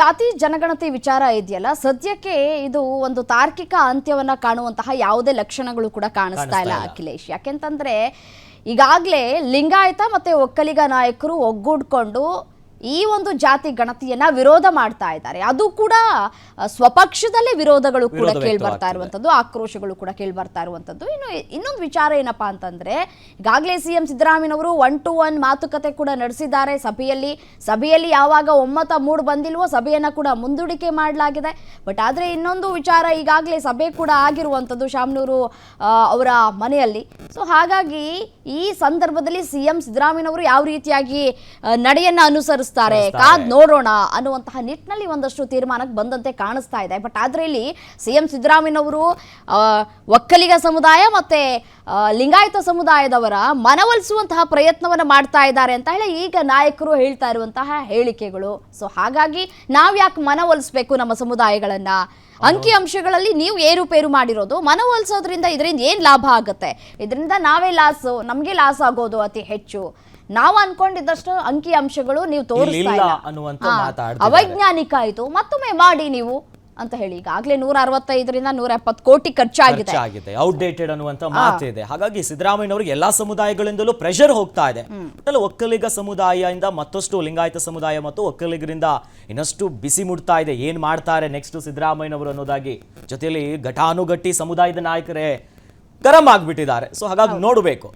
ಜಾತಿ ಜನಗಣತಿ ವಿಚಾರ ಇದೆಯಲ್ಲ ಸದ್ಯಕ್ಕೆ ಇದು ಒಂದು ತಾರ್ಕಿಕ ಅಂತ್ಯವನ್ನ ಕಾಣುವಂತಹ ಯಾವುದೇ ಲಕ್ಷಣಗಳು ಕೂಡ ಕಾಣಿಸ್ತಾ ಇಲ್ಲ ಅಖಿಲೇಶ್. ಯಾಕೆಂತಂದ್ರೆ ಈಗಾಗಲೇ ಲಿಂಗಾಯತ ಮತ್ತೆ ಒಕ್ಕಲಿಗ ನಾಯಕರು ಒಗ್ಗೂಡ್ಕೊಂಡು ಈ ಒಂದು ಜಾತಿ ಗಣತಿಯನ್ನ ವಿರೋಧ ಮಾಡ್ತಾ ಇದ್ದಾರೆ. ಅದು ಕೂಡ ಸ್ವಪಕ್ಷದಲ್ಲೇ ವಿರೋಧಗಳು ಕೂಡ ಕೇಳಿ ಬರ್ತಾ. ಇರುವಂತದ್ದು ಆಕ್ರೋಶಗಳು ಕೂಡ ಕೇಳಿ ಬರ್ತಾ ಇರುವಂತದ್ದು ಇನ್ನು ಇನ್ನೊಂದು ವಿಚಾರ ಏನಪ್ಪಾ ಅಂತಂದ್ರೆ ಈಗಾಗಲೇ ಸಿಎಂ ಸಿದ್ದರಾಮಯ್ಯನವರು ಒನ್ ಟು ಒನ್ ಮಾತುಕತೆ ಕೂಡ ನಡೆಸಿದ್ದಾರೆ. ಸಭೆಯಲ್ಲಿ ಸಭೆಯಲ್ಲಿ ಯಾವಾಗ ಒಮ್ಮತ ಮೂಡ್ ಬಂದಿಲ್ವೋ ಸಭೆಯನ್ನ ಕೂಡ ಮುಂದೂಡಿಕೆ ಮಾಡಲಾಗಿದೆ. ಬಟ್ ಆದ್ರೆ ಇನ್ನೊಂದು ವಿಚಾರ ಈಗಾಗಲೇ ಸಭೆ ಕೂಡ ಆಗಿರುವಂತದ್ದು ಶಾಮನೂರು ಅವರ ಮನೆಯಲ್ಲಿ. ಸೊ ಹಾಗಾಗಿ ಈ ಸಂದರ್ಭದಲ್ಲಿ ಸಿಎಂ ಸಿದ್ದರಾಮಯ್ಯನವರು ಯಾವ ರೀತಿಯಾಗಿ ನಡೆಯನ್ನ ನಡೆಯನ್ನ ಅನುಸರಿಸ್ತಾರೆ ಕಾದ್ ನೋಡೋಣ ಅನ್ನುವಂತಹ ನಿಟ್ಟಿನಲ್ಲಿ ಒಂದಷ್ಟು ತೀರ್ಮಾನಕ್ಕೆ ಬಂದಂತೆ ಕಾಣಿಸ್ತಾ ಇದೆ. ಬಟ್ ಆದ್ರೆ ಇಲ್ಲಿ ಸಿಎಂ ಸಿದ್ದರಾಮಯ್ಯನವರು ಒಕ್ಕಲಿಗ ಸಮುದಾಯ ಮತ್ತೆ ಲಿಂಗಾಯತ ಸಮುದಾಯದವರ ಮನವೊಲಿಸುವಂತಹ ಪ್ರಯತ್ನವನ್ನ ಮಾಡ್ತಾ ಇದ್ದಾರೆ ಅಂತ ಹೇಳಿ ಈಗ ನಾಯಕರು ಹೇಳ್ತಾ ಇರುವಂತಹ ಹೇಳಿಕೆಗಳು. ಸೊ ಹಾಗಾಗಿ ನಾವು ಯಾಕೆ ಮನವೊಲಿಸ್ಬೇಕು ನಮ್ಮ ಸಮುದಾಯಗಳನ್ನ? ಅಂಕಿ ಅಂಶಗಳಲ್ಲಿ ನೀವು ಏರುಪೇರು ಮಾಡಿರೋದು ಮನವೊಲಿಸೋದ್ರಿಂದ ಇದರಿಂದ ಏನ್ ಲಾಭ ಆಗುತ್ತೆ? ಇದರಿಂದ ನಾವೇ ಲಾಸ್ ನಮ್ಗೆ ಲಾಸ್ ಆಗೋದು ಅತಿ ಹೆಚ್ಚು. ನಾವು ಅನ್ಕೊಂಡಿದ್ದಷ್ಟು ಅಂಕಿ ಅಂಶಗಳು ನೀವು ತೋರಿಸ್ತಾ ಇಲ್ಲ. ಅವೈಜ್ಞಾನಿಕ ಆಯ್ತು. ಮತ್ತೊಮ್ಮೆ ಮಾಡಿ ನೀವು. ಅಂತ ಹೇಳಿ. ಈಗಾಗಲೇ ನೂರ ಅರವತ್ತೈದರಿಂದ ನೂರ ಎಪ್ಪತ್ತು ಕೋಟಿ ಖರ್ಚಾಗಿದೆ. ಖರ್ಚಾಗಿದೆ. ಔಟ್ಡೇಟೆಡ್ ಅನ್ನುವಂತ ಮಾತಿದೆ ಹಾಗಾಗಿ ಸಿದ್ದರಾಮಯ್ಯನವರಿಗೆ ಎಲ್ಲಾ ಸಮುದಾಯಗಳಿಂದಲೂ ಪ್ರೆಷರ್ ಹೋಗ್ತಾ ಇದೆ. ಒಟ್ಟಲ್ಲಿ ಒಕ್ಕಲಿಗ ಸಮುದಾಯದಿಂದ ಮತ್ತಷ್ಟು ಲಿಂಗಾಯತ ಸಮುದಾಯ ಮತ್ತು ಒಕ್ಕಲಿಗರಿಂದ ಇನ್ನಷ್ಟು ಬಿಸಿ ಮುಡ್ತಾ ಇದೆ. ಏನ್ ಮಾಡ್ತಾರೆ ನೆಕ್ಸ್ಟ್ ಸಿದ್ದರಾಮಯ್ಯನವರು ಅನ್ನೋದಾಗಿ. ಜೊತೆಯಲ್ಲಿ ಘಟಾನುಘಟ್ಟಿ ಸಮುದಾಯದ ನಾಯಕರೇ ಗರಂ ಆಗ್ಬಿಟ್ಟಿದ್ದಾರೆ. ಸೊ ಹಾಗಾಗಿ ನೋಡಬೇಕು.